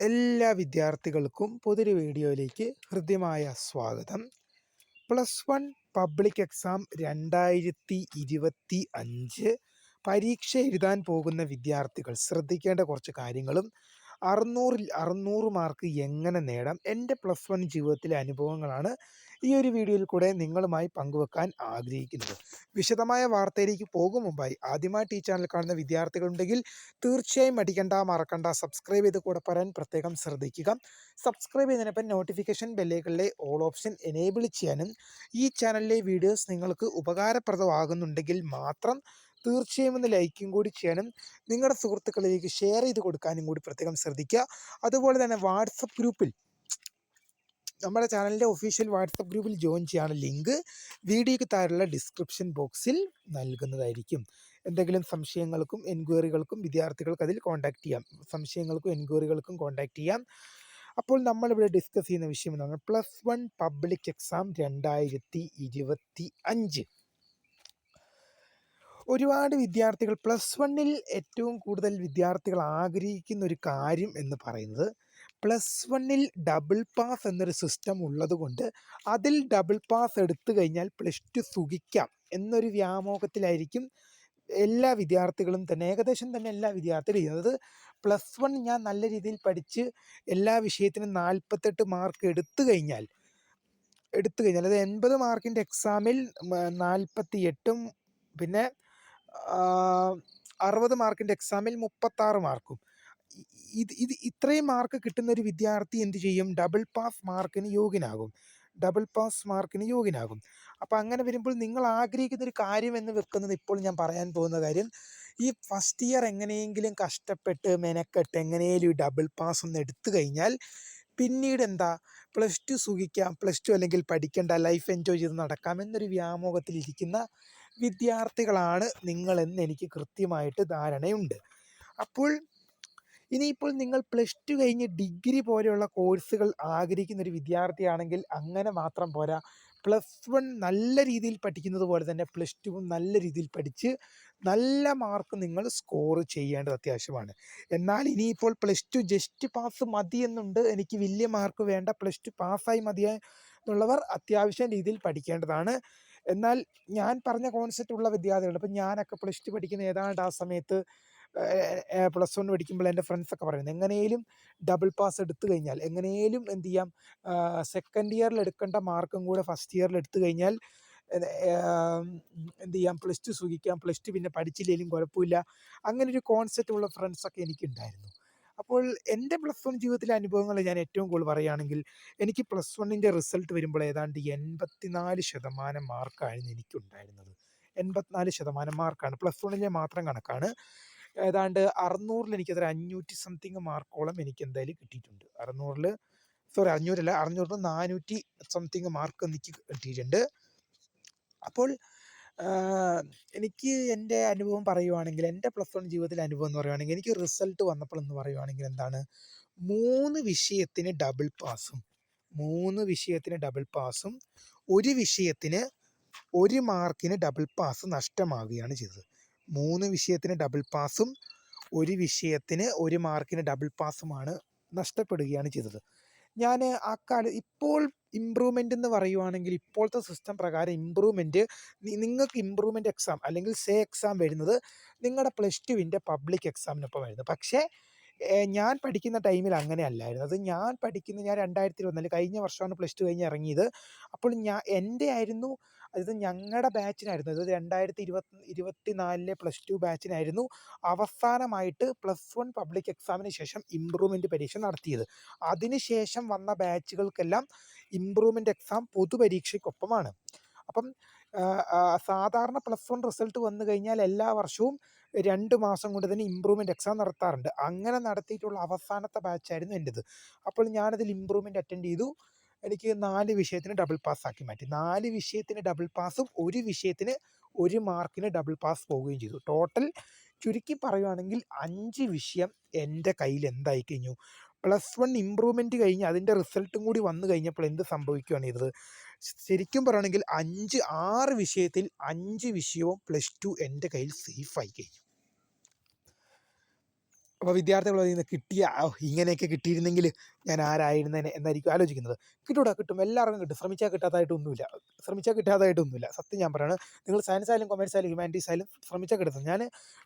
എല്ലാ വിദ്യാർത്ഥികൾക്കും പുതിയൊരു വീഡിയോയിലേക്ക് ഹൃദ്യമായ സ്വാഗതം. പ്ലസ് വൺ പബ്ലിക് എക്സാം രണ്ടായിരത്തി ഇരുപത്തി അഞ്ച് പരീക്ഷ എഴുതാൻ പോകുന്ന വിദ്യാർത്ഥികൾ ശ്രദ്ധിക്കേണ്ട കുറച്ച് കാര്യങ്ങളും അറുന്നൂറിൽ അറുന്നൂറ് മാർക്ക് എങ്ങനെ നേടാം? എന്റെ പ്ലസ് വൺ ജീവിതത്തിലെ അനുഭവങ്ങളാണ് ഈ ഒരു വീഡിയോയിൽ കൂടെ നിങ്ങളുമായി പങ്കുവെക്കാൻ ആഗ്രഹിക്കുന്നത്. വിശദമായ വാർത്തയിലേക്ക് പോകും മുമ്പായി. ആദ്യമായിട്ട് ഈ ചാനൽ കാണുന്ന വിദ്യാർത്ഥികളുണ്ടെങ്കിൽ തീർച്ചയായും അടിക്കണ്ട മറക്കണ്ട. സബ്സ്ക്രൈബ് ചെയ്ത് കൂടെ പറയാൻ പ്രത്യേകം ശ്രദ്ധിക്കുക. സബ്സ്ക്രൈബ് ചെയ്തതിനൊപ്പം നോട്ടിഫിക്കേഷൻ ബെല്ലുകളിലെ ഓൾ ഓപ്ഷൻ എനേബിൾ ചെയ്യാനും ഈ ചാനലിലെ വീഡിയോസ് നിങ്ങൾക്ക് ഉപകാരപ്രദമാകുന്നുണ്ടെങ്കിൽ മാത്രം തീർച്ചയായും ഒന്ന് ലൈക്കും കൂടി ചെയ്യാനും നിങ്ങളുടെ സുഹൃത്തുക്കളിലേക്ക് ഷെയർ ചെയ്ത് കൊടുക്കാനും കൂടി പ്രത്യേകം ശ്രദ്ധിക്കുക. അതുപോലെ തന്നെ വാട്സപ്പ് ഗ്രൂപ്പിൽ നമ്മുടെ ചാനലിന്റെ ഒഫീഷ്യൽ വാട്സപ്പ് ഗ്രൂപ്പിൽ ജോയിൻ ചെയ്യാനുള്ള ലിങ്ക് വീഡിയോയ്ക്ക് താഴെയുള്ള ഡിസ്ക്രിപ്ഷൻ ബോക്സിൽ നൽകുന്നതായിരിക്കും. എന്തെങ്കിലും സംശയങ്ങൾക്കും എൻക്വയറികൾക്കും വിദ്യാർത്ഥികൾക്ക് അതിൽ കോൺടാക്ട് ചെയ്യാം. സംശയങ്ങൾക്കും എൻക്വയറികൾക്കും കോൺടാക്ട് ചെയ്യാം. അപ്പോൾ നമ്മളിവിടെ ഡിസ്കസ് ചെയ്യുന്ന വിഷയം എന്താണ് പ്ലസ് വൺ പബ്ലിക് എക്സാം രണ്ടായിരത്തി ഇരുപത്തി അഞ്ച്. ഒരുപാട് വിദ്യാർത്ഥികൾ പ്ലസ് വണ്ണിൽ ഏറ്റവും കൂടുതൽ വിദ്യാർത്ഥികൾ ആഗ്രഹിക്കുന്ന ഒരു കാര്യം എന്ന് പറയുന്നത് പ്ലസ് വണ്ണിൽ ഡബിൾ പാസ് എന്നൊരു സിസ്റ്റം ഉള്ളതുകൊണ്ട് അതിൽ ഡബിൾ പാസ് എടുത്തു കഴിഞ്ഞാൽ പ്ലസ് ടു സുഖിക്കാം എന്നൊരു വ്യാമോഹത്തിലായിരിക്കും എല്ലാ വിദ്യാർത്ഥികളും തന്നെ. ഏകദേശം തന്നെ എല്ലാ വിദ്യാർത്ഥികളും അതായത് പ്ലസ് വൺ ഞാൻ നല്ല രീതിയിൽ പഠിച്ച് എല്ലാ വിഷയത്തിനും നാൽപ്പത്തെട്ട് മാർക്ക് എടുത്തു കഴിഞ്ഞാൽ എടുത്തു കഴിഞ്ഞാൽ അത് എൺപത് മാർക്കിന്റെ എക്സാമിൽ നാൽപ്പത്തി എട്ടും പിന്നെ അറുപത് മാർക്കിന്റെ എക്സാമിൽ മുപ്പത്താറ് മാർക്കും. ഇത് ഇത് ഇത്രയും മാർക്ക് കിട്ടുന്ന ഒരു വിദ്യാർത്ഥി എന്ത് ചെയ്യും? ഡബിൾ പാസ് മാർക്കിന് യോഗ്യനാകും. ഡബിൾ പാസ് മാർക്കിന് യോഗ്യനാകും. അപ്പോൾ അങ്ങനെ വരുമ്പോൾ നിങ്ങൾ ആഗ്രഹിക്കുന്ന ഒരു കാര്യം എന്ന് വെക്കുന്നത് ഇപ്പോൾ ഞാൻ പറയാൻ പോകുന്ന കാര്യം ഈ ഫസ്റ്റ് ഇയർ എങ്ങനെയെങ്കിലും കഷ്ടപ്പെട്ട് മെനക്കെട്ട് എങ്ങനെയും ഡബിൾ പാസ് ഒന്ന് എടുത്തു കഴിഞ്ഞാൽ പിന്നീട് എന്താ? പ്ലസ് ടു സുഖിക്കാം. പ്ലസ് ടു അല്ലെങ്കിൽ പഠിക്കേണ്ട. ലൈഫ് എൻജോയ് ചെയ്ത് നടക്കാം എന്നൊരു വ്യാമോഹത്തിലിരിക്കുന്ന വിദ്യാർത്ഥികളാണ് നിങ്ങളെന്ന് എനിക്ക് കൃത്യമായിട്ട് ധാരണയുണ്ട്. അപ്പോൾ ഇനിയിപ്പോൾ നിങ്ങൾ പ്ലസ് ടു കഴിഞ്ഞ് ഡിഗ്രി പോലെയുള്ള കോഴ്സുകൾ ആഗ്രഹിക്കുന്ന ഒരു വിദ്യാർത്ഥിയാണെങ്കിൽ അങ്ങനെ മാത്രം പോരാ. പ്ലസ് വൺ നല്ല രീതിയിൽ പഠിക്കുന്നത് പോലെ തന്നെ പ്ലസ് ടുവും നല്ല രീതിയിൽ പഠിച്ച് നല്ല മാർക്ക് നിങ്ങൾ സ്കോർ ചെയ്യേണ്ടത് അത്യാവശ്യമാണ്. എന്നാൽ ഇനിയിപ്പോൾ പ്ലസ് ടു ജസ്റ്റ് പാസ് മതി എന്നുണ്ട്. എനിക്ക് വലിയ മാർക്ക് വേണ്ട. പ്ലസ് ടു പാസ്സായി മതിയായി എന്നുള്ളവർ അത്യാവശ്യം രീതിയിൽ പഠിക്കേണ്ടതാണ്. എന്നാൽ ഞാൻ പറഞ്ഞ കോൺസെപ്റ്റ് ഉള്ള വിദ്യാർത്ഥികൾ ഇപ്പം ഞാനൊക്കെ പ്ലസ് ടു പഠിക്കുന്ന ഏതാണ്ട് ആ സമയത്ത് പ്ലസ് വൺ പഠിക്കുമ്പോൾ എന്റെ ഫ്രണ്ട്സൊക്കെ പറയുന്നത് എങ്ങനെയും ഡബിൾ പാസ് എടുത്തു കഴിഞ്ഞാൽ എങ്ങനെയും എന്ത് ചെയ്യാം സെക്കൻഡ് ഇയറിൽ എടുക്കേണ്ട മാർക്കും കൂടെ ഫസ്റ്റ് ഇയറിൽ എടുത്തു കഴിഞ്ഞാൽ എന്ത് ചെയ്യാം പ്ലസ് ടു സുഖിക്കാം പ്ലസ് ടു പിന്നെ പഠിച്ചില്ലെങ്കിലും കുഴപ്പമില്ല. അങ്ങനെ ഒരു കോൺസെപ്റ്റ് ഉള്ള ഫ്രണ്ട്സൊക്കെ എനിക്കുണ്ടായിരുന്നു. അപ്പോൾ എന്റെ പ്ലസ് വൺ ജീവിതത്തിലെ അനുഭവങ്ങൾ ഞാൻ ഏറ്റവും കൂടുതൽ പറയുകയാണെങ്കിൽ എനിക്ക് പ്ലസ് വണ്ണിന്റെ റിസൾട്ട് വരുമ്പോൾ ഏതാണ്ട് എൺപത്തിനാല് ശതമാനം മാർക്കായിരുന്നു എനിക്കുണ്ടായിരുന്നത്. എൺപത്തിനാല് ശതമാനം മാർക്കാണ്. പ്ലസ് വണ്ണിലെ മാത്രം കണക്കാണ്. ഏതാണ്ട് അറുന്നൂറിൽ എനിക്കതൊരു അഞ്ഞൂറ്റി സംതിങ് മാർക്കോളം എനിക്ക് എന്തായാലും കിട്ടിയിട്ടുണ്ട്. അറുന്നൂറിൽ സോറി അഞ്ഞൂറല്ല അറുന്നൂറിൽ നാനൂറ്റി സംതിങ് മാർക്ക് എനിക്ക് കിട്ടിയിട്ടുണ്ട്. അപ്പോൾ എനിക്ക് എന്റെ അനുഭവം പറയുവാണെങ്കിൽ എന്റെ പ്ലസ് വൺ ജീവിതത്തിലെ അനുഭവം എന്ന് പറയുവാണെങ്കിൽ എനിക്ക് റിസൾട്ട് വന്നപ്പോൾ എന്ന് പറയുവാണെങ്കിൽ എന്താണ്? മൂന്ന് വിഷയത്തിന് ഡബിൾ പാസും മൂന്ന് വിഷയത്തിന് ഡബിൾ പാസും ഒരു വിഷയത്തിന് ഒരു മാർക്കിന് ഡബിൾ പാസ് നഷ്ടമാവുകയാണ് ചെയ്തത്. മൂന്ന് വിഷയത്തിന് ഡബിൾ പാസും ഒരു വിഷയത്തിന് ഒരു മാർക്കിന് ഡബിൾ പാസുമാണ് നഷ്ടപ്പെടുകയാണ് ചെയ്തത്. ഞാൻ ആ കാല ഇപ്പോൾ ഇമ്പ്രൂവ്മെന്റ് എന്ന് പറയുവാണെങ്കിൽ ഇപ്പോഴത്തെ സിസ്റ്റം പ്രകാരം ഇമ്പ്രൂവ്മെന്റ് നിങ്ങൾക്ക് ഇമ്പ്രൂവ്മെന്റ് എക്സാം അല്ലെങ്കിൽ സേ എക്സാം വരുന്നത് നിങ്ങളുടെ പ്ലസ് ടുവിന്റെ പബ്ലിക് എക്സാമിനൊപ്പം വരുന്നത് പക്ഷേ ഞാൻ പഠിക്കുന്ന ടൈമിൽ അങ്ങനെ അല്ലായിരുന്നു. അത് ഞാൻ പഠിക്കുന്ന ഞാൻ രണ്ടായിരത്തി ഇരുപത്തിനാല് കഴിഞ്ഞ വർഷമാണ് പ്ലസ് ടു കഴിഞ്ഞ് ഇറങ്ങിയത്. അപ്പോൾ ഞാൻ എന്റെ ആയിരുന്നു അത് ഞങ്ങളുടെ ബാച്ചിനായിരുന്നു അതായത് രണ്ടായിരത്തി ഇരുപത്തി ഇരുപത്തി നാലിലെ പ്ലസ് ടു ബാച്ചിനായിരുന്നു അവസാനമായിട്ട് പ്ലസ് വൺ പബ്ലിക് എക്സാമിന് ശേഷം ഇമ്പ്രൂവ്മെന്റ് പരീക്ഷ നടത്തിയത്. അതിനുശേഷം വന്ന ബാച്ചുകൾക്കെല്ലാം ഇമ്പ്രൂവ്മെന്റ് എക്സാം പൊതുപരീക്ഷയ്ക്കൊപ്പമാണ്. അപ്പം സാധാരണ പ്ലസ് വൺ റിസൾട്ട് വന്നു കഴിഞ്ഞാൽ എല്ലാ വർഷവും രണ്ട് മാസം കൊണ്ട് തന്നെ ഇമ്പ്രൂവ്മെന്റ് എക്സാം നടത്താറുണ്ട്. അങ്ങനെ നടത്തിയിട്ടുള്ള അവസാനത്തെ ബാച്ചായിരുന്നു എന്റെത് അപ്പോൾ ഞാനതിൽ ഇമ്പ്രൂവ്മെന്റ് അറ്റൻഡ് ചെയ്തു. എനിക്ക് നാല് വിഷയത്തിന് ഡബിൾ പാസ് ആക്കി മാറ്റി. നാല് വിഷയത്തിന് ഡബിൾ പാസും ഒരു വിഷയത്തിന് ഒരു മാർക്കിന് ഡബിൾ പാസ് പോവുകയും ചെയ്തു. ടോട്ടൽ ചുരുക്കി പറയുകയാണെങ്കിൽ അഞ്ച് വിഷയം എന്റെ കയ്യിൽ എന്തായി കഴിഞ്ഞു? പ്ലസ് വൺ ഇമ്പ്രൂവ്മെന്റ് കഴിഞ്ഞ് അതിന്റെ റിസൾട്ടും കൂടി വന്നു കഴിഞ്ഞപ്പോൾ എന്ത് സംഭവിക്കുകയാണ് ചെയ്തത്? ശരിക്കും പറയുകയാണെങ്കിൽ അഞ്ച് ആറ് വിഷയത്തിൽ അഞ്ച് വിഷയവും പ്ലസ് ടു എന്റെ കയ്യിൽ സേഫായി കഴിഞ്ഞു. അപ്പോൾ വിദ്യാർത്ഥികൾ പറയുന്നത് കിട്ടിയ ഇങ്ങനെയൊക്കെ കിട്ടിയിരുന്നെങ്കിൽ ഞാൻ ആരായിരുന്നേനെ എന്നായിരിക്കും ആലോചിക്കുന്നത്. കിട്ടൂടാ കിട്ടും. എല്ലാവർക്കും കിട്ടും. ശ്രമിച്ചാൽ കിട്ടാത്തതായിട്ടൊന്നുമില്ല ശ്രമിച്ചാൽ കിട്ടാത്തതായിട്ടൊന്നുമില്ല സത്യം ഞാൻ പറയുന്നത് നിങ്ങൾ സയൻസ് ആയാലും കൊമേഴ്സ് ആയാലും ഹ്യൂമാനിറ്റീസ് ആയാലും ശ്രമിച്ചാൽ കിട്ടുന്നത് ഞാൻ